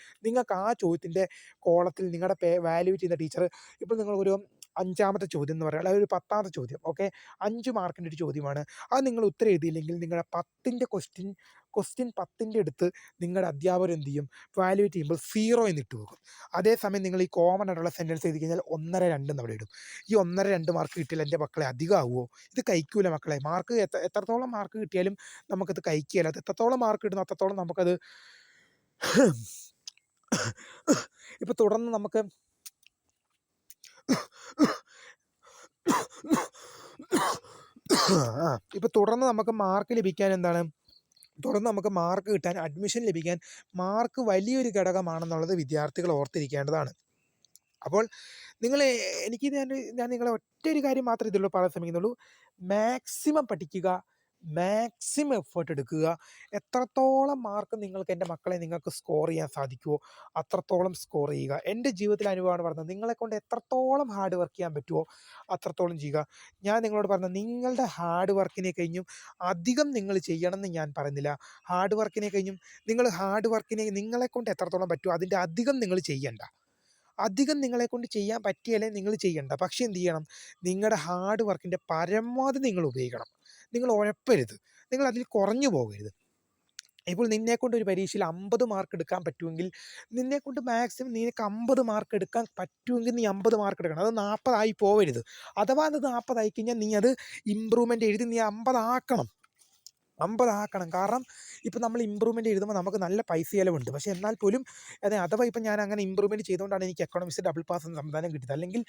നിങ്ങൾക്ക് ആ ചോദ്യത്തിന്റെ കോളത്തിൽ നിങ്ങളുടെ പേ വാല്യൂ ചെയ്യുന്ന ടീച്ചർ ഇപ്പോൾ നിങ്ങൾക്കൊരു അഞ്ചാമത്തെ ചോദ്യം എന്ന് പറയുക അല്ലെങ്കിൽ ഒരു പത്താമത്തെ ചോദ്യം ഓക്കെ അഞ്ച് മാർക്കിന്റെ ഒരു ചോദ്യമാണ്. അത് നിങ്ങൾ ഉത്തരം എഴുതിയില്ലെങ്കിൽ നിങ്ങളുടെ പത്തിന്റെ ക്വസ്റ്റ്യൻ ക്വസ്റ്റ്യൻ പത്തിന്റെ അടുത്ത് നിങ്ങളുടെ അധ്യാപകർ എന്ത് ചെയ്യും? വാല്യൂറ്റ് ചെയ്യുമ്പോൾ സീറോ എന്ന് ഇട്ട് പോകും അതേസമയം നിങ്ങൾ ഈ കോമൺ ആയിട്ടുള്ള സെന്റൻസ് എഴുതി കഴിഞ്ഞാൽ ഒന്നര രണ്ട് അവിടെ ഇടും. ഈ ഒന്നര രണ്ട് മാർക്ക് കിട്ടിയാൽ എന്റെ മക്കളെ അധികമാവുമോ ഇത് കഴിക്കൂല മക്കളെ. മാർക്ക് എത്ര എത്രത്തോളം മാർക്ക് കിട്ടിയാലും നമുക്കത് കഴിക്കുകയില്ല. അത് എത്രത്തോളം മാർക്ക് കിട്ടുന്നു അത്രത്തോളം നമുക്കത് ഇപ്പോൾ തുടർന്ന് നമുക്ക് ഇപ്പോൾ തുടർന്ന് നമുക്ക് മാർക്ക് ലഭിക്കാൻ എന്താണ്? തുടർന്ന് നമുക്ക് മാർക്ക് കിട്ടാൻ അഡ്മിഷൻ ലഭിക്കാൻ മാർക്ക് വലിയൊരു ഘടകമാണെന്നുള്ളത് വിദ്യാർത്ഥികൾ ഓർത്തിരിക്കേണ്ടതാണ്. അപ്പോൾ നിങ്ങൾ എനിക്ക് ഞാൻ ഞാൻ നിങ്ങളെ ഒറ്റ ഒരു കാര്യം മാത്രമേ ഇതിലുള്ളൂ പറയാൻ ശ്രമിക്കുന്നുള്ളൂ. മാക്സിമം പഠിക്കുക മാക്സിമം എഫേർട്ട് എടുക്കുക. എത്രത്തോളം മാർക്ക് നിങ്ങൾക്ക് എന്റെ മക്കളെ നിങ്ങൾക്ക് സ്കോർ ചെയ്യാൻ സാധിക്കുമോ അത്രത്തോളം സ്കോർ ചെയ്യുക. എന്റെ ജീവിതത്തിൽ അനുഭവമാണ് പറഞ്ഞത്. നിങ്ങളെ കൊണ്ട് എത്രത്തോളം ഹാർഡ് വർക്ക് ചെയ്യാൻ പറ്റുമോ അത്രത്തോളം ചെയ്യുക. ഞാൻ നിങ്ങളോട് പറഞ്ഞത് നിങ്ങളുടെ ഹാർഡ് വർക്കിനെ കഴിഞ്ഞും അധികം നിങ്ങൾ ചെയ്യണമെന്ന് ഞാൻ പറയുന്നില്ല. ഹാർഡ് വർക്കിനെ കഴിഞ്ഞും നിങ്ങൾ ഹാർഡ് വർക്കിനെ നിങ്ങളെ കൊണ്ട് എത്രത്തോളം പറ്റുമോ അതിന്റെ അധികം നിങ്ങൾ ചെയ്യണ്ട. അധികം നിങ്ങളെ കൊണ്ട് ചെയ്യാൻ പറ്റിയാലേ നിങ്ങൾ ചെയ്യണ്ട. പക്ഷേ എന്ത് ചെയ്യണം? നിങ്ങളുടെ ഹാർഡ് വർക്കിന്റെ പരമാവധി നിങ്ങൾ ഉപയോഗിക്കണം. നിങ്ങൾ ഉഴപ്പരുത്. നിങ്ങൾ അതിൽ കുറഞ്ഞു പോകരുത്. ഇപ്പോൾ നിന്നെക്കൊണ്ട് ഒരു പരീക്ഷയിൽ 50 മാർക്ക് എടുക്കാൻ പറ്റുമെങ്കിൽ നിന്നെക്കൊണ്ട് മാക്സിമം നിനക്ക് 50 മാർക്ക് എടുക്കാൻ പറ്റുമെങ്കിൽ നീ 50 മാർക്ക് എടുക്കണം. അത് 40 ആയി പോവരുത്. അഥവാ അത് 40 ആയിക്കഴിഞ്ഞാൽ നീ അത് ഇമ്പ്രൂവ്മെന്റ് എഴുതി നീ 50 ആക്കണം. 50 ആക്കണം. കാരണം ഇപ്പം നമ്മൾ ഇംപ്രൂവ്മെന്റ് എഴുതുമ്പോൾ നമുക്ക് നല്ല പൈസ ചിലവുണ്ട്. പക്ഷേ എന്നാൽ പോലും അതെ അഥവാ ഇപ്പം ഞാൻ അങ്ങനെ ഇമ്പ്രൂവ്മെന്റ് ചെയ്തുകൊണ്ടാണ് എനിക്ക് എക്കണോമിക്സ് ഡബിൾ പാസ് സംവിധാനം കിട്ടിയത്. അല്ലെങ്കിൽ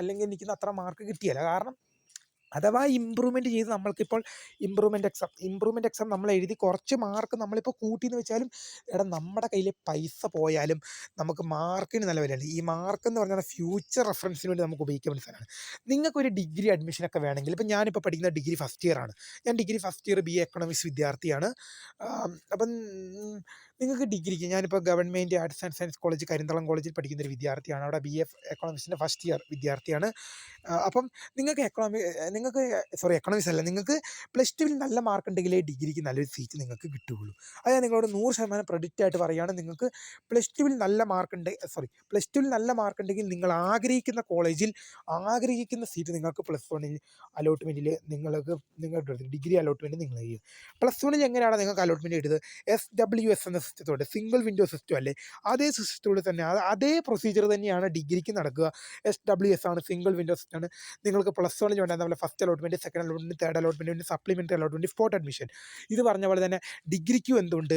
അല്ലെങ്കിൽ എനിക്ക് അത്ര മാർക്ക് കിട്ടിയല്ല കാരണം അഥവാ ഇംപ്രൂവ്മെന്റ് ചെയ്ത് നമ്മൾക്കിപ്പോൾ ഇംപ്രൂവ്മെന്റ് എക്സാം ഇംപ്രൂവ്മെന്റ് എക്സാം നമ്മൾ എഴുതി കുറച്ച് മാർക്ക് നമ്മളിപ്പോൾ കൂട്ടിയെന്ന് വെച്ചാലും എടാ നമ്മുടെ കയ്യിൽ പൈസ പോയാലും നമുക്ക് മാർക്കിന് നല്ല വിലയാണ് ഈ മാർക്ക് എന്ന് പറഞ്ഞാൽ ഫ്യൂച്ചർ റെഫറൻസിന് വേണ്ടി നമുക്ക് ഉപയോഗിക്കാൻ പറ്റുന്ന സാധനമാണ്. നിങ്ങൾക്കൊരു ഡിഗ്രി അഡ്മിഷനൊക്കെ വേണമെങ്കിൽ ഇപ്പോൾ ഞാനിപ്പോൾ പഠിക്കുന്ന ഡിഗ്രി ഫസ്റ്റ് ഇയർ ആണ്. ഞാൻ degree first year B A economics വിദ്യാർത്ഥിയാണ്. അപ്പം നിങ്ങൾക്ക് ഡിഗ്രിക്ക് ഞാനിപ്പോൾ government arts and science college Karinthalam കോളേജിൽ പഠിക്കുന്ന ഒരു വിദ്യാർത്ഥിയാണ്. അവിടെ ബി എഫ് എക്കണോമിക്സിന്റെ ഫസ്റ്റ് ഇയർ വിദ്യാർത്ഥിയാണ്. അപ്പം നിങ്ങൾക്ക് എക്കണോമി നിങ്ങൾക്ക് സോറി എക്കണോമിക്സ് അല്ല നിങ്ങൾക്ക് പ്ലസ് ടുവിൽ നല്ല മാർക്ക് ഉണ്ടെങ്കിലേ ഡിഗ്രിക്ക് നല്ലൊരു സീറ്റ് നിങ്ങൾക്ക് കിട്ടുകയുള്ളൂ. അതായത് നിങ്ങളോട് 100% പ്രെഡിക്റ്റ് ആയിട്ട് പറയുകയാണ്. നിങ്ങൾക്ക് പ്ലസ് ടുവിൽ നല്ല മാർക്ക് ഉണ്ട് സോറി പ്ലസ് ടുവിൽ നല്ല മാർക്ക് ഉണ്ടെങ്കിൽ നിങ്ങൾ ആഗ്രഹിക്കുന്ന കോളേജിൽ ആഗ്രഹിക്കുന്ന സീറ്റ് നിങ്ങൾക്ക് പ്ലസ് വണ്ണിൽ അലോട്ട്മെന്റിൽ നിങ്ങൾക്ക് നിങ്ങളുടെ ഡിഗ്രി അലോട്ട്മെന്റ് നിങ്ങൾ ചെയ്യും. പ്ലസ് വണ്ണിൽ എങ്ങനെയാണ് നിങ്ങൾക്ക് അലോട്ട്മെന്റ് കിട്ടുന്നത് എസ് ഡബ്ല്യു എസ് എന്ന സിസ്റ്റത്തോടെ സിംഗിൾ വിൻഡോ സിസ്റ്റം അല്ലേ? അതേ സിസ്റ്റത്തോടെ തന്നെ അതേ പ്രൊസീജിയർ തന്നെയാണ് ഡിഗ്രിക്ക് നടക്കുക. എസ് ഡബ്ല്യു എസ് ആണ് സിംഗിൾ വിൻഡോ സിസ്റ്റാണ് നിങ്ങൾക്ക് പ്ലസ് വണ്ണിൽ ഉണ്ടായിരുന്ന പോലെ first allotment second allotment third allotment പിന്നെ സപ്ലിമെന്ററി അലോട്ട്മെന്റ് സ്പോട്ട് അഡ്മിഷൻ. ഇത് പറഞ്ഞ പോലെ തന്നെ ഡിഗ്രിക്കും എന്തുണ്ട്?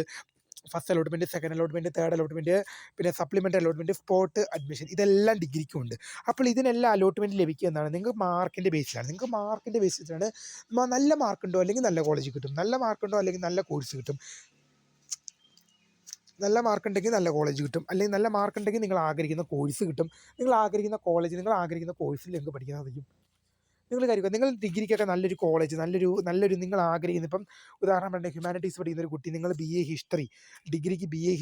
First allotment second allotment third allotment പിന്നെ സപ്ലിമെന്ററി അലോട്ട്മെന്റ് സ്പോട്ട് അഡ്മിഷൻ ഇതെല്ലാം ഡിഗ്രിക്കും ഉണ്ട്. അപ്പോൾ ഇതിനെല്ലാം അലോട്ട്മെന്റ് ലഭിക്കുക എന്നാണ് നിങ്ങൾക്ക് മാർക്കിന്റെ ബേസിലാണ്. നിങ്ങൾക്ക് മാർക്കിന്റെ ബേസിലാണ് നല്ല മാർക്ക് ഉണ്ടോ അല്ലെങ്കിൽ നല്ല കോളേജ് കിട്ടും. നല്ല മാർക്ക് ഉണ്ടോ അല്ലെങ്കിൽ നല്ല കോഴ്സ് കിട്ടും. നല്ല മാർക്ക് ഉണ്ടെങ്കിൽ നല്ല കോളേജ് കിട്ടും. അല്ലെങ്കിൽ നല്ല മാർക്ക് ഉണ്ടെങ്കിൽ നിങ്ങൾ ആഗ്രഹിക്കുന്ന കോഴ്സ് കിട്ടും. നിങ്ങൾ ആഗ്രഹിക്കുന്ന കോളേജ് നിങ്ങൾ ആഗ്രഹിക്കുന്ന കോഴ്സിൽ നിങ്ങൾക്ക് പഠിക്കാൻ സാധിക്കും. നിങ്ങൾ കാര്യം നിങ്ങൾ ഡിഗ്രിക്കൊക്കെ നല്ലൊരു കോളേജ് നല്ലൊരു നല്ലൊരു നിങ്ങൾ ആഗ്രഹിക്കുന്ന ഇപ്പം ഉദാഹരണം പറഞ്ഞാൽ ഹ്യൂമാനിറ്റീസ് പഠിക്കുന്ന ഒരു കുട്ടി നിങ്ങൾ ബി എ ഹിസ്റ്ററി ഡിഗ്രിക്ക് ബി എ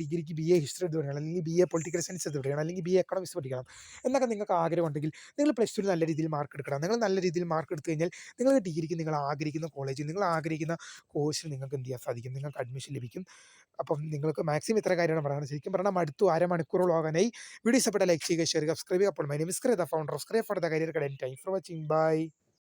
ഡിഗ്രിക്ക് ബി എ ഹിസ്റ്ററി എടുത്ത് പഠിക്കണം. അല്ലെങ്കിൽ ബി എ പൊളിറ്റിക്കൽ സയൻസ് എടുത്ത് പഠിക്കണം. അല്ലെങ്കിൽ ബി എ എക്കണോമിക്സ് പഠിക്കണം. എന്നൊക്കെ നിങ്ങൾക്ക് ആഗ്രഹം ഉണ്ടെങ്കിൽ നിങ്ങൾ പ്ലസ് ടു നല്ല രീതിയിൽ മാർക്ക് എടുക്കണം. നിങ്ങൾ നല്ല രീതിയിൽ മാർക്ക് എടുത്തു കഴിഞ്ഞാൽ നിങ്ങൾ ഡിഗ്രിക്ക് നിങ്ങൾ ആഗ്രഹിക്കുന്ന കോളേജിൽ നിങ്ങൾ ആഗ്രഹിക്കുന്ന കോഴ്സിൽ നിങ്ങൾക്ക് എന്ത് ചെയ്യാൻ സാധിക്കും? നിങ്ങൾക്ക് അഡ്മിഷൻ ലഭിക്കും. അപ്പം നിങ്ങൾക്ക് മാക്സിമം ഇത്ര കാര്യമാണ് പറയുന്നത് ശരിക്കും പറഞ്ഞാൽ അടുത്തു അരമണിക്കൂറോളം ആകാനായി. വീഡിയോ ഇഷ്ടപ്പെട്ട ലൈക്ക് ചെയ്യുക, ഷെയർ സബ്സ്ക്രൈബ് ചെയ്യുക. അപ്പോൾ my Kriya the founder Kriya for the career കടൻ time for watching by.